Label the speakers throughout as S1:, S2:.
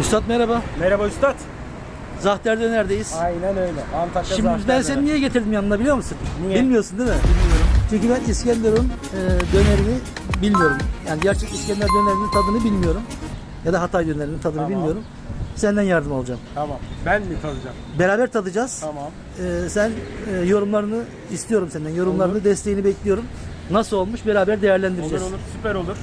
S1: Üstad merhaba.
S2: Merhaba Üstad.
S1: Zahter Döner'deyiz.
S2: Aynen öyle. Antakya
S1: Şimdi
S2: zaten
S1: ben seni niye getirdim yanına biliyor musun?
S2: Niye?
S1: Bilmiyorsun değil mi? Bilmiyorum. Çünkü ben İskenderun e, dönerini bilmiyorum. Yani gerçek İskender dönerinin tadını bilmiyorum. Ya da Hatay dönerinin tadını
S2: Tamam.
S1: bilmiyorum. Senden yardım alacağım.
S2: Tamam. Ben mi tadacağım?
S1: Beraber tadacağız.
S2: Tamam.
S1: E, sen e, yorumlarını istiyorum senden. Yorumlarını, desteğini bekliyorum. Nasıl olmuş beraber
S2: Olur
S1: değerlendireceğiz.
S2: olur. Süper olur.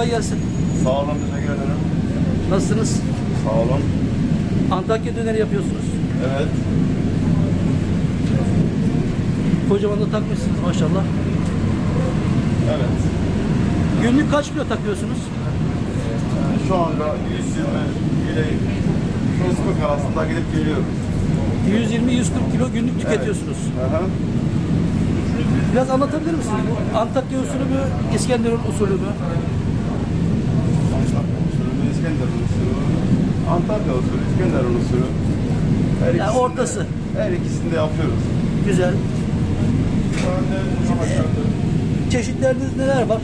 S1: Kolay gelsin.
S3: Sağ olun teşekkür ederim.
S1: Nasılsınız?
S3: Sağ olun.
S1: Antakya döneri yapıyorsunuz.
S3: Evet.
S1: Kocaman da takmışsınız maşallah.
S3: Evet.
S1: Günlük kaç kilo takıyorsunuz?
S3: Yani şu anda 120 ile 140 arasında gidip geliyoruz.
S1: 120-140 kilo günlük tüketiyorsunuz.
S3: Hı.
S1: Biraz anlatabilir misiniz? Bu Antakya usulü mü, İskenderun usulü mü?
S3: İskenderun usulü. Antakya usulü, İskenderun usulü. Her
S1: Yani
S3: ikisini de-
S1: ortası.
S3: Her ikisini de yapıyoruz.
S1: Güzel.
S3: Başarılı.
S1: Çeşitleriniz neler var?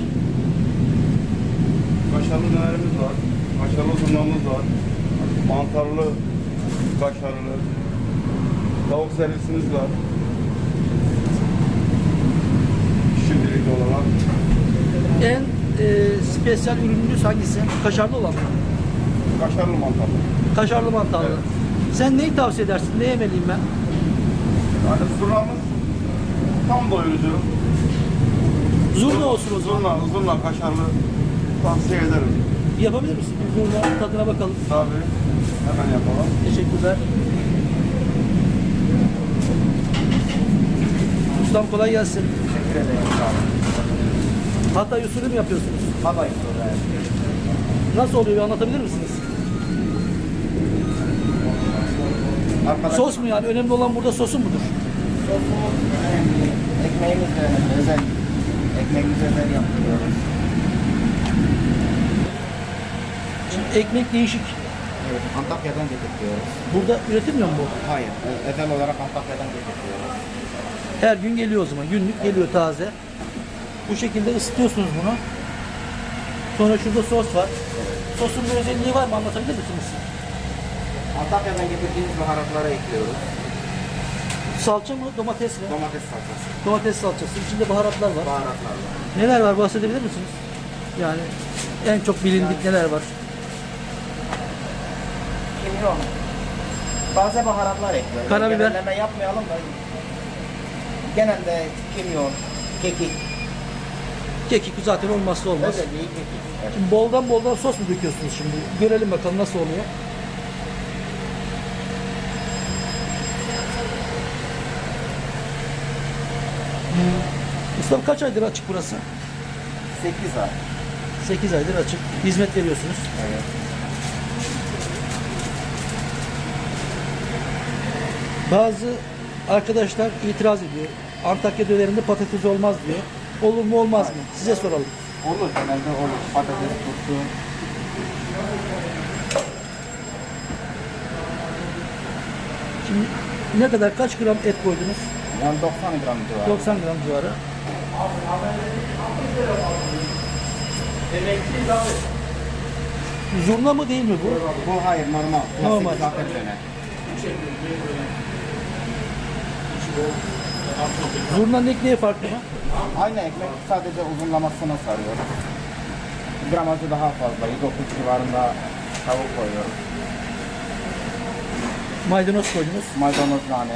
S3: Kaşarlı dönerimiz var. Kaşarlı zurnamız var. Mantarlı, kaşarlı. Tavuk servisimiz var. Şimdilik olarak.
S1: En e, spesiyel ürününüz hangisi? Kaşarlı olan mı?
S3: Kaşarlı mantarlı.
S1: Kaşarlı mantarlı.
S3: Evet.
S1: Sen neyi tavsiye edersin? Ne yemeliyim ben?
S3: Yani zurnamız tam doyurucu.
S1: Zurna olsun o zaman.
S3: Zurna, zurna kaşarlı tavsiye ederim.
S1: Yapabilir misin? Bir zurna tadına bakalım.
S3: Tabii. Hemen yapalım.
S1: Teşekkürler. Ustam kolay gelsin.
S2: Teşekkür ederim. Sağ olun.
S1: Hatay usulü mü yapıyorsunuz?
S2: Soru. Evet.
S1: Nasıl oluyor bir anlatabilir misiniz?
S2: Arkadaş,
S1: Sos mu yani? Önemli olan burada sosu mudur?
S2: sosumuz önemli. Ekmeğimiz de önemli. Özel. Ekmeğimizi özel yapıyoruz.
S1: Şimdi ekmek değişik.
S2: Evet. Antakya'dan getirtiyoruz.
S1: Burada üretilmiyor mu bu?
S2: Hayır. ö- Özel olarak Antakya'dan getirtiyoruz.
S1: Her gün geliyor o zaman. Günlük geliyor taze. Bu şekilde ısıtıyorsunuz bunu. Sonra şurada sos var. Sosun bir özelliği var mı? Anlatabilir misiniz?
S2: Antakya'dan getirdiğimiz baharatları ekliyoruz.
S1: Salça mı? Domates mi?
S2: Domates salçası,
S1: Domates salçası. İçinde baharatlar var.
S2: baharatlar var.
S1: Neler var? Bahsedebilir misiniz? Yani en çok bilindik neler var?
S2: Kimyon. Bazı baharatlar ekliyoruz.
S1: Karabiber.
S2: Genelleme yapmayalım da. Genelde kimyon, kekik,
S1: Kekik zaten olmazsa olmaz.
S2: özelliği kekik. Evet.
S1: Şimdi boldan boldan sos mu döküyorsunuz şimdi? Görelim bakalım nasıl oluyor. Ustam kaç aydır açık burası?
S2: 8 ay.
S1: 8 aydır açık. Hizmet veriyorsunuz.
S2: Evet.
S1: Bazı arkadaşlar itiraz ediyor. Antakya dönerinde patates olmaz diyor. Olur mu olmaz mı? Size soralım.
S2: Olur genelde olur. Patates turşu.
S1: Şimdi ne kadar kaç gram et koydunuz?
S2: Yani 90 gram civarı.
S1: 90 gram civarı. Zurna mı değil mi bu?
S2: Bu hayır normal.
S1: Normal.
S2: Zaten döner.
S1: Zurnanın ekmeği farklı mı?
S2: Aynı ekmek sadece uzunlamasına sarıyoruz. Gramajı daha fazla. 130 civarında tavuk koyuyoruz.
S1: Maydanoz koydunuz.
S2: Maydanoz nane,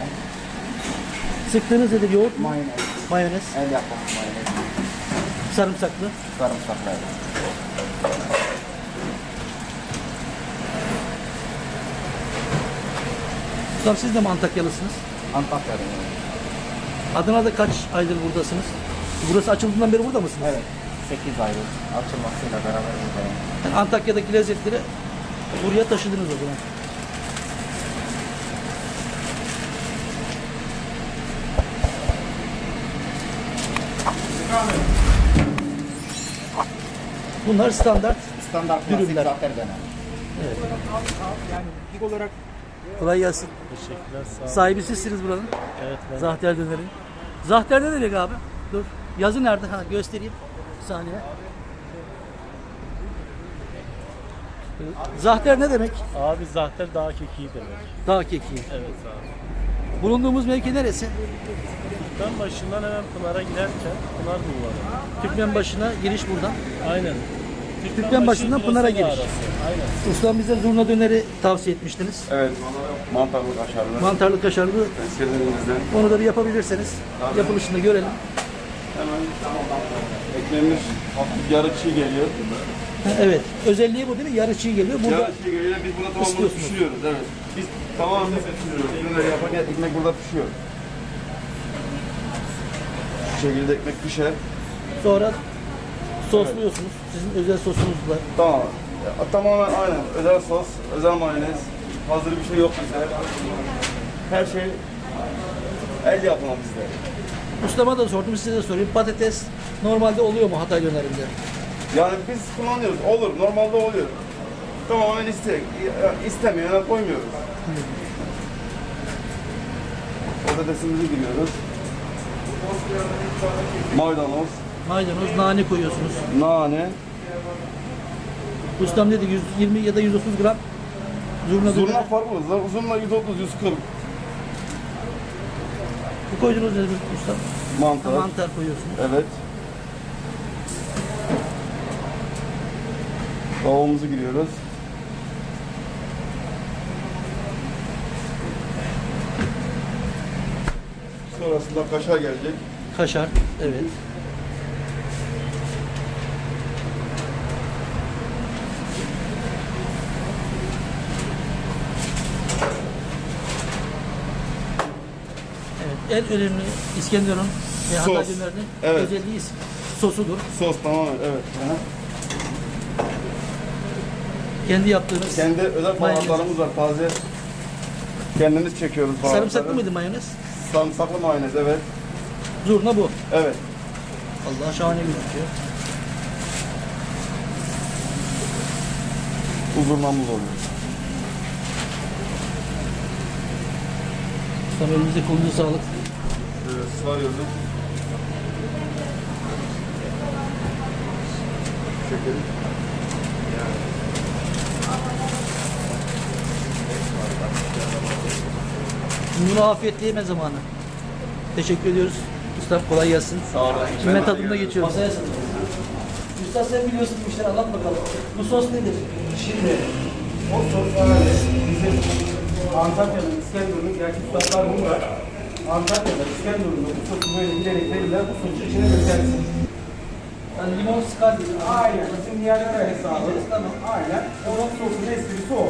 S1: Sıktığınız nedir? Yoğurt mu?
S2: mayonez,
S1: Mayonez.
S2: el yapımı mayonez,
S1: Sarımsaklı.
S2: sarımsaklar.
S1: Ustam siz de mi Antakyalısınız?
S2: Antakya'da.
S1: Adana'da kaç aydır buradasınız? Burası açıldığından beri burada mısınız?
S2: Evet. 8 aylık açılmasıyla beraber buradayım.
S1: Yani Antakya'daki lezzetleri buraya taşıdınız o zaman. Bunlar standart.
S2: Standart
S1: Dürümler.
S2: zafer döner.
S1: Kolay gelsin.
S4: Teşekkürler sağ olun.
S1: Sahibi sizsiniz buranın.
S4: Evet ben
S1: Zahter Döner'in. Zahter ne demek abi? Dur. Yazı nerede? Ha göstereyim. Bir saniye. Zahter ne demek?
S4: Abi zahter dağ kekiği demek.
S1: Dağ kekiği.
S4: Evet abi.
S1: Bulunduğumuz mevki neresi?
S4: Ben başından hemen Pınar'a giderken Pınar Bulvarı.
S1: Türkmen başına giriş buradan.
S4: Aynen.
S1: Türkmen başından
S4: başı,
S1: Pınar'a giriş.
S4: arası. Aynen.
S1: Ustam bize zurna döneri tavsiye etmiştiniz.
S2: Evet. Mantarlı kaşarlı.
S1: Mantarlı kaşarlı.
S2: Eskilerinizden.
S1: Onu da bir yapabilirseniz. Yapılışını görelim.
S3: Hemen ekmeğimiz hafif yarı çiğ geliyor.
S1: Ha, Evet. Özelliği bu değil mi? Yarı çiğ geliyor. Burada
S3: Yarı çiğ geliyor. Biz bunu tamamen
S1: Islıyorsunuz.
S3: pişiriyoruz. Evet. Biz tamamen pişiriyoruz.
S2: Bunları yaparken ekmek burada pişiyor.
S3: Bu şekilde ekmek pişer.
S1: sonra sosluyorsunuz. Sizin özel sosunuz var.
S3: Tamam. Ya, tamamen aynen. Özel sos, özel mayonez. Hazır bir şey yok bizde. Her şey el yapımı bizde.
S1: Ustama da sordum, size de sorayım. Patates normalde oluyor mu Hatay dönerinde?
S3: Yani biz kullanıyoruz. Olur. Normalde oluyor. Tamamen istek. İstemeyene koymuyoruz. Patatesimizi giriyoruz. Maydanoz,
S1: Maydanoz, nane koyuyorsunuz.
S3: nane,
S1: Ustam dedi 120 ya da 130 gram zurna
S3: Zurna farklı. Uzunla 130, 140
S1: Bu koydunuz ne ustam?
S3: mantar.
S1: Mantar koyuyorsunuz.
S3: Evet. Tavuğumuzu giriyoruz. Sonrasında kaşar gelecek.
S1: Kaşar, evet. Evet, en önemli İskenderun ve Hatay
S3: Sos.
S1: dönerinin
S3: Evet.
S1: özelliği sosudur.
S3: Sos tamamen evet. Aha.
S1: Kendi yaptığınız
S3: Kendi özel
S1: Mayonez.
S3: baharatlarımız var taze. Kendimiz çekiyoruz baharatları.
S1: sarımsaklı mıydı mayonez?
S3: Sarımsaklı mayonez evet.
S1: Zurna bu.
S3: Evet.
S1: Allah şahane gözüküyor.
S3: Uzunlamız oluyor.
S1: Ustam elinize kolunuza sağlık.
S3: Evet, sarıyoruz. Şekeri.
S1: Bunu afiyetle yeme zamanı. Teşekkür ediyoruz. Ustam kolay gelsin.
S3: Sağ olun.
S1: Tadımına
S3: de
S1: geçiyoruz. Masaya Usta sen biliyorsun bu işleri anlat bakalım. Bu sos nedir?
S5: Şimdi o soslar bizim Antakya'nın İskenderun'un gerçek ustalar bunlar. Antakya'da İskenderun'da bu sosu böyle bilerek verirler. Bu sosu içine dökersin.
S1: Yani limon sıkar gibi.
S5: Aynen. Bizim Niagara hesabı. Aynen. Onun sosun esprisi o.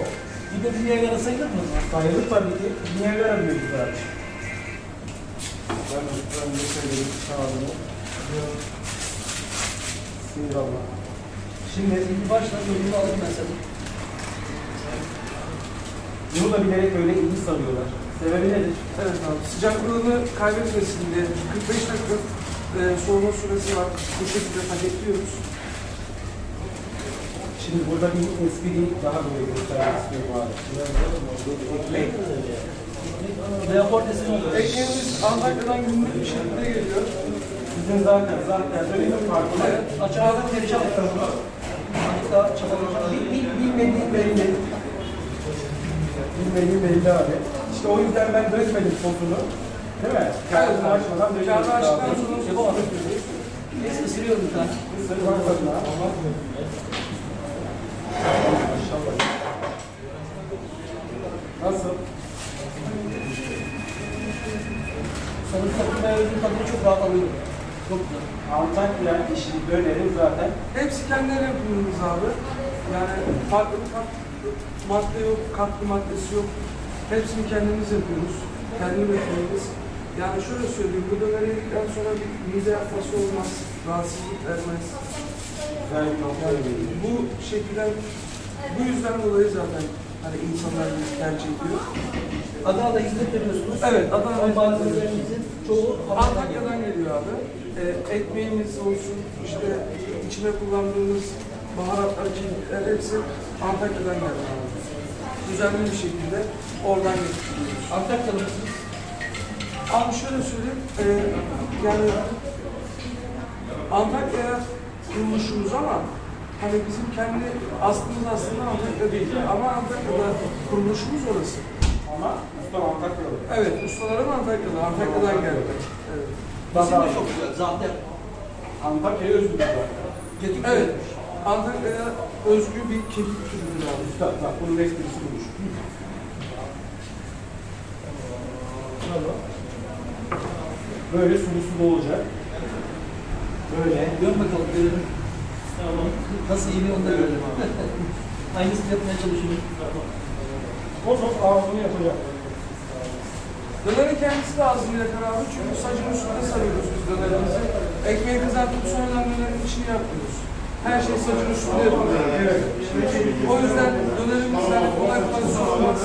S1: Bir de yarı sayılır mı?
S5: Sayılır tabii ki. Niagara diyoruz zaten. Ben önce söyleyeyim kağıdını. Bismillah.
S1: Şimdi bir başla bölümünü alayım ben sana.
S5: Bunu da bilerek böyle iyi sarıyorlar. Sebebi nedir?
S6: Evet abi sıcaklığını kaybetmesin diye 45 dakika e, soğuma süresi var. Bu şekilde paketliyoruz.
S5: Şimdi burada bir espriyi daha böyle göstermek istiyorum abi.
S6: Ekmeğimiz Antakya'dan günlük bir şekilde geliyor.
S5: Sizin zaten zaten böyle bir farkı var.
S1: Açığa perişan ettim. Azıcık daha çabalayacağım.
S5: Bil, bil, bilmediğin belli. Bilmediğin belli abi. İşte o yüzden ben dökmedim sosunu. Değil mi? Kağıdını açmadan döküyoruz.
S6: Kağıdı açtıktan sonra
S1: Yapamadım. Neyse ısırıyorum bir tane.
S5: Sırf Nasıl?
S1: Sarımsaklı mayonezin tadını çok rahat alıyorum. Çok güzel.
S5: Antakya işi dönerim zaten.
S6: Hepsi kendileri yapıyoruz abi. Yani farklı bir kat, madde yok, katkı maddesi yok. Hepsini kendimiz yapıyoruz. Kendi üretimiz. Yani şöyle söyleyeyim, bu döneri yedikten sonra bir mide yapması olmaz, rahatsızlık vermez.
S5: Geliyor.
S6: Bu şekilden, bu yüzden dolayı zaten hani insanlar bizi tercih ediyor.
S1: Adana'da hizmet veriyorsunuz.
S6: Evet, Adana'da
S1: Malzemelerimizin çoğu
S6: Antakya'dan geliyor abi. Ee, ekmeğimiz olsun, işte içine kullandığımız baharatlar, kekikler hepsi Antakya'dan geliyor abi. Düzenli bir şekilde oradan getiriyoruz.
S1: Antakya'da mısınız?
S6: Abi şöyle söyleyeyim, e, yani Antakya'ya kuruluşumuz ama hani bizim kendi aslımız aslında Antakya değil ama Antakya'da kuruluşumuz orası.
S5: Ama ustam Antakyalı.
S6: Evet, ustalarım Antakya'da, Antakya'dan geldi. Evet.
S1: İsim de çok güzel. Zaten.
S5: Antakya'ya özgür zaten.
S1: Getik
S6: Evet, Antakya'ya özgü bir kekik türüdür abi.
S5: Usta bak bunun esprisi buymuş. Böyle sulu sulu olacak. Böyle.
S1: Dön bakalım görelim. Nasıl iyi onu da görelim. Aynısını yapmaya çalışıyorum.
S5: O zaman ağzını yapacak.
S6: Dönerin kendisi de ağzını yakar abi çünkü sacın üstüne sarıyoruz biz dönerimizi. Ekmeği kızartıp sonradan dönerin içini yapmıyoruz. Her şey sacın üstünde yapılıyor.
S5: Evet.
S6: O yüzden dönerimizden kolay kolay soğumaz.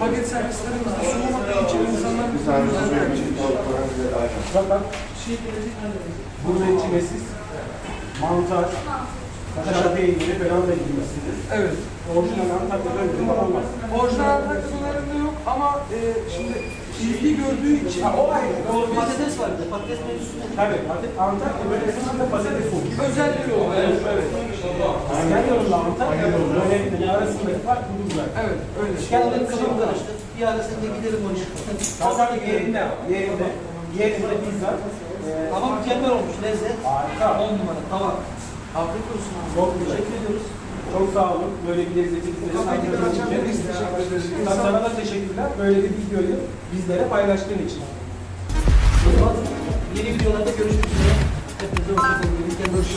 S6: Paket servislerimizde soğumadığı için insanlar bizden güzel tercih ediyor.
S5: Fakat burada içimesiz mantar, kaşar peyniri falan da girmesidir.
S6: Evet.
S5: Orijinal Antakya'da öyle olmaz.
S6: Orijinal Antakya dönerinde yok ama e, şimdi ilgi gördüğü için
S5: Ha, o ayrı. O
S1: Patates var bir de. Patates mevzusu.
S5: Tabii. Antak- Antakya bölgesinde de patates olur.
S6: özellikle o. Evet, evet.
S5: İskenderun'la Antakya bölgelerinin arasındaki fark zaten.
S6: Evet, öyle.
S1: Kafam karıştı. Bir ara sen de gidelim oraya.
S5: Zaten yerinde, yerinde, yerinde bizzat. e,
S1: Ama mükemmel olmuş lezzet.
S5: Harika.
S1: 10 numara. Tamam.
S6: Afiyet olsun abi.
S5: Çok.
S1: Teşekkür ediyoruz.
S5: Çok sağ olun. Böyle bir lezzeti bizlere
S6: teşekkür ederiz.
S5: Sana da teşekkürler. Böyle bir videoyu bizlere paylaştığın için.
S1: Yeni videolarda görüşmek üzere. Hepinize hoşçakalın. Kendinize